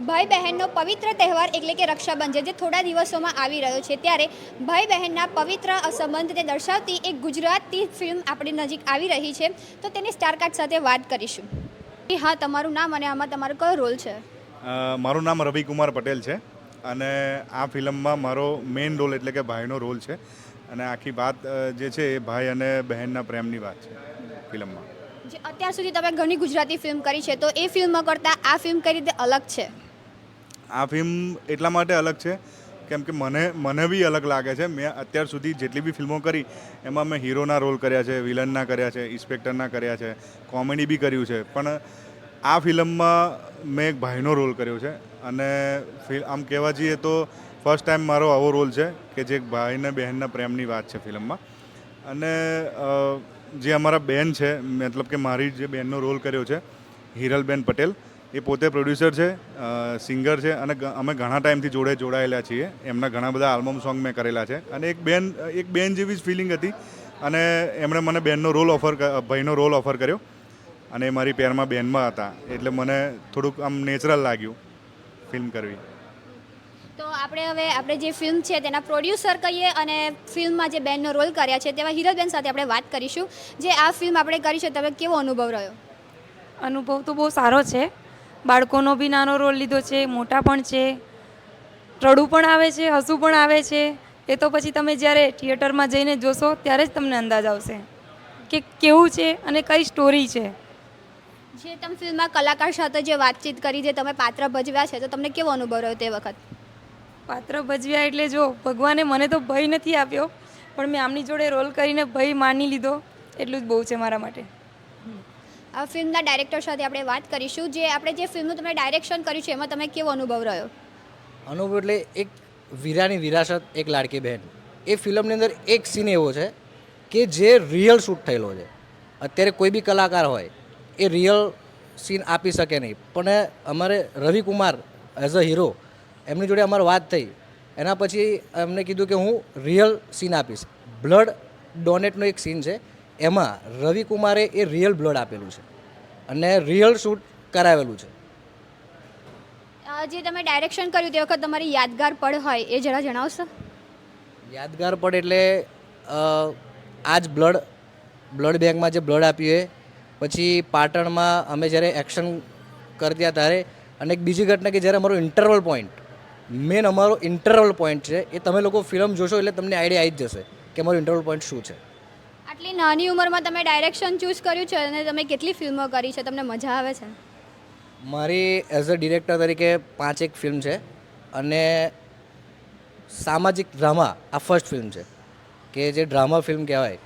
ભાઈ બહેનનો પવિત્ર તહેવાર એટલે કે રક્ષાબંધન જે થોડા દિવસોમાં આવી રહ્યો છે ત્યારે ભાઈ બહેનના પવિત્ર સંબંધને દર્શાવતી એક ગુજરાતી ફિલ્મ આપણી નજીક આવી રહી છે. તો તેની સ્ટારકાર્ડ સાથે વાત કરીશું. હા તમારું નામ અને આમાં તમારો કયો રોલ છે? મારું નામ રવિકુમાર પટેલ છે અને આ ફિલ્મમાં મારો મેઇન રોલ એટલે કે ભાઈનો રોલ છે અને આખી વાત જે છે એ ભાઈ અને બહેનના પ્રેમની વાત છે ફિલ્મમાં. જે અત્યાર સુધી તમે ઘણી ગુજરાતી ફિલ્મ કરી છે તો એ ફિલ્મ કરતાં આ ફિલ્મ કઈ રીતે અલગ છે? આ ફિલ્મ એટલા માટે અલગ છે, કેમ કે મને મને બી અલગ લાગે છે. મેં અત્યાર સુધી જેટલી બી ફિલ્મો કરી, એમાં મેં હીરોના રોલ કર્યા છે, વિલનના કર્યા છે, ઇન્સ્પેક્ટરના કર્યા છે, કોમેડી બી કર્યું છે. પણ આ ફિલ્મમાં મેં એક ભાઈનો રોલ કર્યો છે અને આમ કહેવા જઈએ તો ફર્સ્ટ ટાઈમ મારો આવો રોલ છે કે જે એક ભાઈને બહેનના પ્રેમની વાત છે ફિલ્મમાં. અને જે અમારા બેન છે, મતલબ કે મારી જે બેનનો રોલ કર્યો છે, હિરલબેન પટેલ એ પોતે પ્રોડ્યુસર છે સિંગર છે અને અમે ઘણા ટાઈમથી જોડે જોડાયેલા છીએ. એમના ઘણા બધા આલ્બમ સોંગ મેં કરેલા છે. અને એક બેન એક બેન જેવી જ ફિલિંગ હતી અને એમણે મને બેનનો રોલ ઓફર ભાઈનો રોલ ઓફર કર્યો અને મારી પેરમાં બેનમાં હતા. એટલે મને થોડુંક આમ નેચરલ લાગ્યું ફિલ્મ કરવી. તો આપણે હવે આપણે જે ફિલ્મ છે તેના પ્રોડ્યુસર કહીએ અને ફિલ્મમાં જે બેનનો રોલ કર્યા છે તેવા હિરલબેન સાથે આપણે વાત કરીશું. જે આ ફિલ્મ આપણે કરી છે તમે કેવો અનુભવ રહ્યો? અનુભવ તો બહુ સારો છે. બાળકોનો બી નાનો રોલ લીધો છે મોટા પણ છે. રડવું પણ આવે છે હસવું પણ આવે છે. એ તો પછી તમે જ્યારે થિયેટરમાં જઈને જોશો ત્યારે જ તમને અંદાજ આવશે કે કેવું છે અને કઈ સ્ટોરી છે. જે તમે ફિલ્મમાં કલાકાર સાથે જે વાતચીત કરી જે તમે પાત્ર ભજવ્યા છે તો તમને કેવો અનુભવ રહ્યો તે વખત? પાત્ર ભજવ્યા એટલે જો ભગવાને મને તો ભય નથી આપ્યો પણ મેં આમની જોડે રોલ કરીને ભય માની લીધો એટલું જ બહુ છે મારા માટે. આ ફિલ્મના ડાયરેક્ટર સાથે આપણે વાત કરીશું. જે આપણે જે ફિલ્મનું તમે ડાયરેક્શન કર્યું છે, એમાં તમે કેવો અનુભવ રહ્યો? અનુભવ એટલે એક વીરાની વિરાસત, એક લાડકી બહેન. એ ફિલ્મની અંદર એક સીન એવો છે કે જે રિયલ શૂટ થયેલો છે. અત્યારે કોઈ બી કલાકાર હોય, એ રિયલ સીન આપી શકે નહીં. પણ અમારે રવિકુમાર એઝ અ હીરો એમની જોડે અમારે વાત થઈ. એના પછી એમને કીધું કે હું રિયલ સીન આપીશ. બ્લડ ડોનેટનો એક સીન છે. એમાં રવિકુમારે એ રિયલ બ્લડ આપેલું છે અને રિયલ શૂટ કરાવેલું છે. આ જે તમે ડાયરેક્શન કર્યું તે વખત તમારી યાદગાર પળ હોય એ જરા જણાવશો? યાદગાર પડે એટલે આ જ બ્લડ બ્લડ બેંકમાં જે બ્લડ આપ્યું એ પછી પાટણમાં અમે જ્યારે એક્શન કરતા ત્યારે અને એક બીજી ઘટના કે જ્યારે અમારો ઇન્ટરવલ પોઈન્ટ મેન અમારો ઇન્ટરવલ પોઈન્ટ છે એ તમે લોકો ફિલ્મ જોશો એટલે તમને આઈડિયા આવી જ જશે કે અમારો ઇન્ટરવલ પોઈન્ટ શું છે. આટલી નાની ઉંમરમાં તમે ડાયરેક્શન ચૂઝ કર્યું છે અને તમે કેટલી ફિલ્મો કરી છે? તમને મજા આવે છે? મારી એઝ અ ડિરેક્ટર તરીકે પાંચ એક ફિલ્મ છે અને સામાજિક ડ્રામા આ ફર્સ્ટ ફિલ્મ છે, કે જે ડ્રામા ફિલ્મ કહેવાય.